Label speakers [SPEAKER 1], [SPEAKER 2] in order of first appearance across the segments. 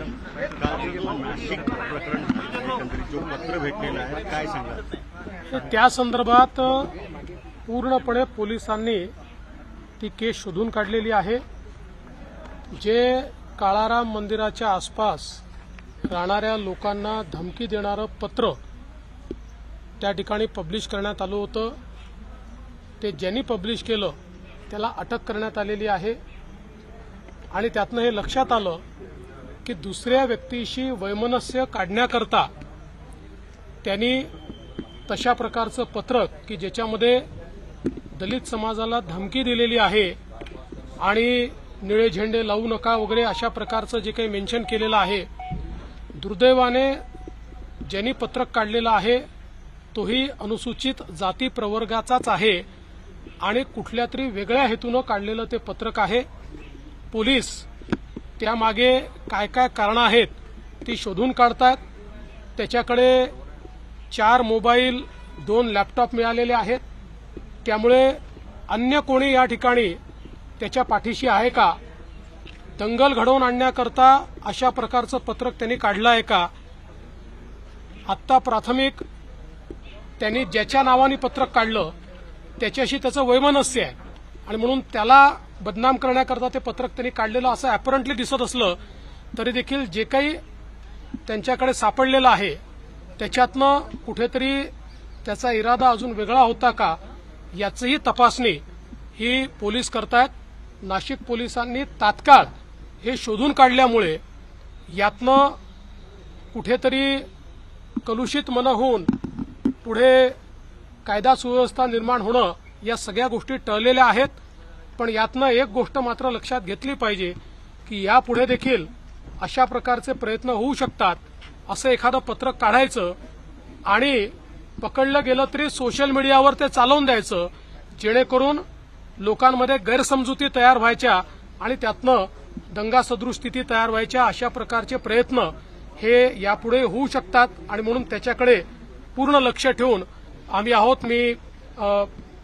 [SPEAKER 1] नाशिक प्रकरण जो पत्र आहे काय
[SPEAKER 2] तर त्या संदर्भात पूर्णपणे पोलिसांनी ती केस शोधून काढलेली आहे. जे काळाराम मंदिराच्या आसपास राहणाऱ्या लोकांना धमकी देणारं पत्र त्या ठिकाणी पब्लिश करण्यात आलं होतं. ते ज्यांनी पब्लिश केलं त्याला अटक करण्यात आलेली आहे. आणि त्यातनं हे लक्षात आलं की दुसऱ्या व्यक्तीशी वैमनस्य काढण्याकरता त्यांनी तशा प्रकारचं पत्रक की ज्याच्यामध्ये दलित समाजाला धमकी दिलेली आहे आणि निळे झेंडे लावू नका वगैरे अशा प्रकारचं जे काही मेन्शन केलेलं आहे दुर्दैवाने ज्यांनी पत्रक काढलेलं आहे तोही अनुसूचित जाती प्रवर्गाचाच आहे आणि कुठल्या तरी वेगळ्या हेतूनं काढलेलं ते पत्रक आहे. पोलीस त्यामागे काय काय कारणं आहेत ती शोधून काढतात. त्याच्याकडे चार मोबाईल दोन लॅपटॉप मिळालेले आहेत. त्यामुळे अन्य कोणी या ठिकाणी त्याच्या पाठीशी आहे का? दंगल घडवून आणण्याकरता अशा प्रकारचं पत्रक त्यांनी काढलं आहे का? आत्ता प्राथमिक त्यांनी ज्याच्या नावाने पत्रक काढलं त्याच्याशी त्याचं वैमनस्य आहे. आणि म्हणून त्याला बदनाम करण्याकरता ते पत्रक त्यांनी काढलेलं असं अॅपरंटली दिसत असलं तरी देखील जे काही त्यांच्याकडे सापडलेलं आहे त्याच्यातनं कुठेतरी त्याचा इरादा अजून वेगळा होता का याचीही तपासणी ही पोलीस करतायत. नाशिक पोलिसांनी तात्काळ हे शोधून काढल्यामुळे यातनं कुठेतरी कलुषित मनं होऊन पुढे कायदा सुव्यवस्था निर्माण होणं या सगळ्या गोष्टी टळलेल्या आहेत पण यातनं एक गोष्ट मात्र लक्षात घेतली पाहिजे की यापुढे देखील अशा प्रकारचे प्रयत्न होऊ शकतात असं एखादं पत्रक काढायचं आणि पकडलं गेलं तरी सोशल मीडियावर ते चालवून द्यायचं जेणेकरून लोकांमध्ये गैरसमजुती तयार व्हायच्या आणि त्यातनं दंगासदृश स्थिती तयार व्हायच्या अशा प्रकारचे प्रयत्न हे यापुढे होऊ शकतात. आणि म्हणून त्याच्याकडे पूर्ण लक्ष ठेवून आम्ही आहोत. मी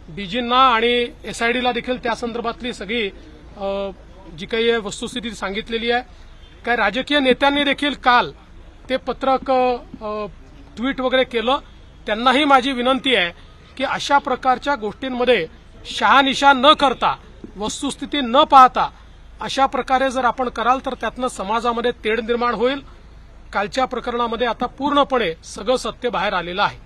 [SPEAKER 2] डीजींना आणि एसआयडीला देखील त्या संदर्भातली सगळी जी काही आहे वस्तुस्थिती सांगितलेली आहे. काय राजकीय नेत्यांनी देखील काल ते पत्रक ट्विट वगैरे केलं. त्यांनाही माझी विनंती आहे की अशा प्रकारच्या गोष्टींमध्ये शहानिशा न करता वस्तुस्थिती न पाहता अशा प्रकारे जर आपण कराल तर त्यातनं समाजामध्ये तेढ निर्माण होईल. कालच्या प्रकरणामध्ये आता पूर्णपणे सगळं सत्य बाहेर आलेलं आहे.